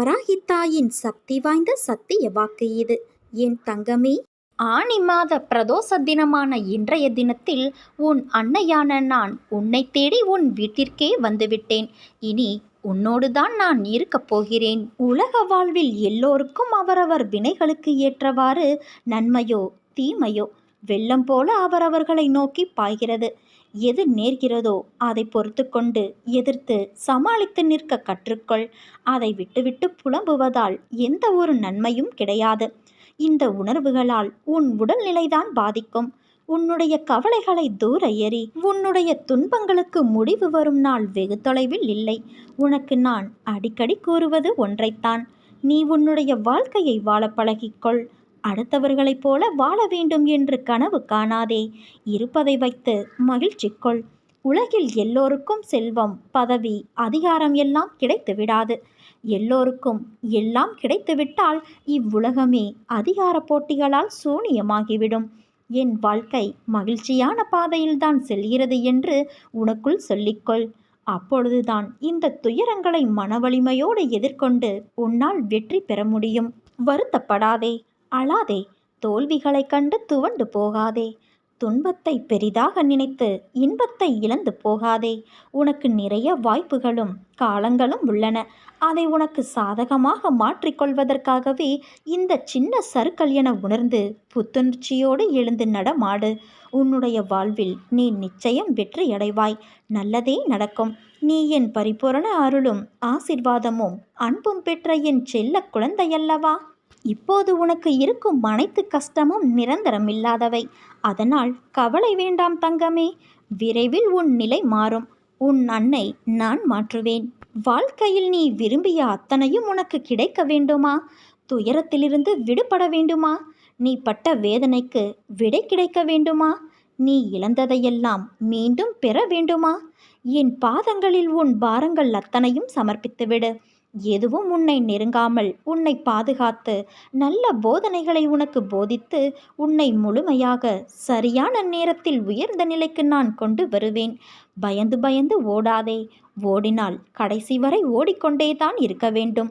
வராகித்தாயின் சக்தி வாய்ந்த சத்திய வாக்கு இது. என் தங்கமே ஆனி மாத பிரதோஷ தினமான இன்றைய தினத்தில் உன் அன்னையான நான் உன்னை தேடி உன் வீட்டிற்கே வந்துவிட்டேன். இனி உன்னோடுதான் நான் இருக்கப் போகிறேன். உலக வாழ்வில் எல்லோருக்கும் அவரவர் வினைகளுக்கு ஏற்றவாறு நன்மையோ தீமையோ வெள்ளம் போல அவரவர்களை நோக்கி பாய்கிறது. எது நேர்கிறதோ அதை பொறுத்து கொண்டு எதிர்த்து சமாளித்து நிற்க கற்றுக்கொள். அதை விட்டுவிட்டு புலம்புவதால் எந்த ஒரு நன்மையும் கிடையாது. இந்த உணர்வுகளால் உன் உடல்நிலைதான் பாதிக்கும். உன்னுடைய கவலைகளை தூர எறி உன்னுடைய துன்பங்களுக்கு முடிவு வரும் நாள் வெகு தொலைவில் இல்லை. உனக்கு நான் அடிக்கடி கூறுவது ஒன்றைத்தான். நீ உன்னுடைய வாழ்க்கையை வாழ பழகிக்கொள். அடுத்தவர்களைப் போல வாழ வேண்டும் என்று கனவு காணாதே. இருப்பதை வைத்து மகிழ்ச்சி கொள். உலகில் எல்லோருக்கும் செல்வம் பதவி அதிகாரம் எல்லாம் கிடைத்து விடாது. எல்லோருக்கும் எல்லாம் கிடைத்துவிட்டால் இவ்வுலகமே அதிகார போட்டிகளால் சூனியமாகிவிடும். என் வாழ்க்கை மகிழ்ச்சியான பாதையில்தான் செல்கிறது என்று உனக்குள் சொல்லிக்கொள். அப்பொழுதுதான் இந்த துயரங்களை மனவலிமையோடு எதிர்கொண்டு உன்னால் வெற்றி பெற முடியும். வருத்தப்படாதே. அழாதே தோல்விகளைக் கண்டு துவண்டு போகாதே. துன்பத்தை பெரிதாக நினைத்து இன்பத்தை இழந்து போகாதே. உனக்கு நிறைய வாய்ப்புகளும் காலங்களும் உள்ளன. அதை உனக்கு சாதகமாக மாற்றிக்கொள்வதற்காகவே இந்த சின்ன சருக்கள் என உணர்ந்து புத்துணர்ச்சியோடு எழுந்து நடமாடு. உன்னுடைய வாழ்வில் நீ நிச்சயம் வெற்றியடைவாய் நல்லதே நடக்கும். நீ என் பரிபூரண அருளும் ஆசிர்வாதமும் அன்பும் பெற்ற என் செல்ல குழந்தையல்லவா? இப்போது உனக்கு இருக்கும் அனைத்து கஷ்டமும் நிரந்தரம் இல்லாதவை. அதனால் கவலை வேண்டாம் தங்கமே. விரைவில் உன் நிலை மாறும். உன் அன்னை நான் மாற்றுவேன். வாழ்க்கையில் நீ விரும்பிய அத்தனையும் உனக்கு கிடைக்க வேண்டுமா? துயரத்திலிருந்து விடுபட வேண்டுமா? நீ பட்ட வேதனைக்கு விடை கிடைக்க வேண்டுமா? நீ இழந்ததையெல்லாம் மீண்டும் பெற வேண்டுமா? என் பாதங்களில் உன் பாரங்கள் அத்தனையும் சமர்ப்பித்துவிடு. எதுவும் உன்னை நெருங்காமல் உன்னை பாதுகாத்து நல்ல போதனைகளை உனக்கு போதித்து உன்னை முழுமையாக சரியான நேரத்தில் உயர்ந்த நிலைக்கு நான் கொண்டு வருவேன். பயந்து பயந்து ஓடாதே. ஓடினால் கடைசி வரை ஓடிக்கொண்டே தான் இருக்க வேண்டும்.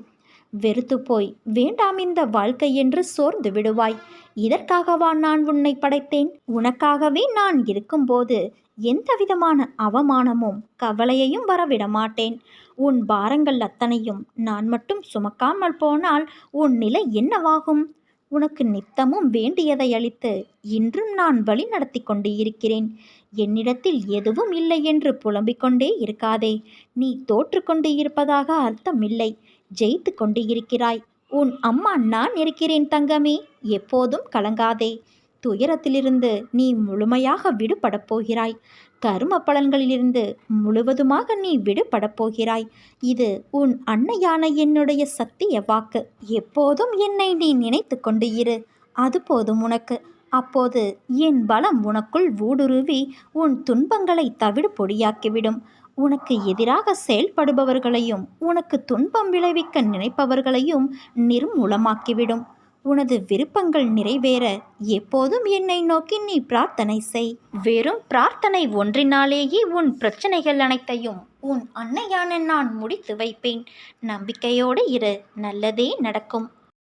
வெறுத்து போய் வேண்டாம் இந்த வாழ்க்கை என்று சோர்ந்து விடுவாய். இதற்காகவா நான் உன்னை படைத்தேன்? உனக்காகவே நான் இருக்கும்போது எந்த விதமான அவமானமும் கவலையையும் வரவிட மாட்டேன். உன் பாரங்கள் அத்தனையும் நான் மட்டும் சுமக்காமல் போனால் உன் நிலை என்னவாகும்? உனக்கு நித்தமும் வேண்டியதை அளித்து இன்றும் நான் வழி நடத்தி கொண்டு இருக்கிறேன். என்னிடத்தில் எதுவும் இல்லை என்று புலம்பிக் கொண்டே இருக்காதே. நீ தோற்றுக்கொண்டு இருப்பதாக அர்த்தமில்லை ஜெயித்து கொண்டு இருக்கிறாய் உன் அம்மா நான் இருக்கிறேன் தங்கமே எப்போதும் கலங்காதே. துயரத்திலிருந்து நீ முழுமையாக விடுபடப் போகிறாய். கரும பலன்களிலிருந்து முழுவதுமாக நீ விடுபடப் போகிறாய். இது உன் அன்னையான என்னுடைய சத்திய வாக்கு. எப்போதும் என்னை நீ நினைத்து கொண்டு இரு. அது போதும் உனக்கு. அப்போது என் பலம் உனக்குள் ஊடுருவி உன் துன்பங்களை தவிடு பொடியாக்கிவிடும். உனக்கு எதிராக செயல்படுபவர்களையும் உனக்கு துன்பம் விளைவிக்க நினைப்பவர்களையும் நிர்மூலமாக்கிவிடும். உனது விருப்பங்கள் நிறைவேற எப்போதும் என்னை நோக்கி நீ பிரார்த்தனை செய். வெறும் பிரார்த்தனை ஒன்றினாலேயே உன் பிரச்சனைகள் அனைத்தையும் உன் அன்னையான நான் முடித்து வைப்பேன். நம்பிக்கையோடு இரு நல்லதே நடக்கும்.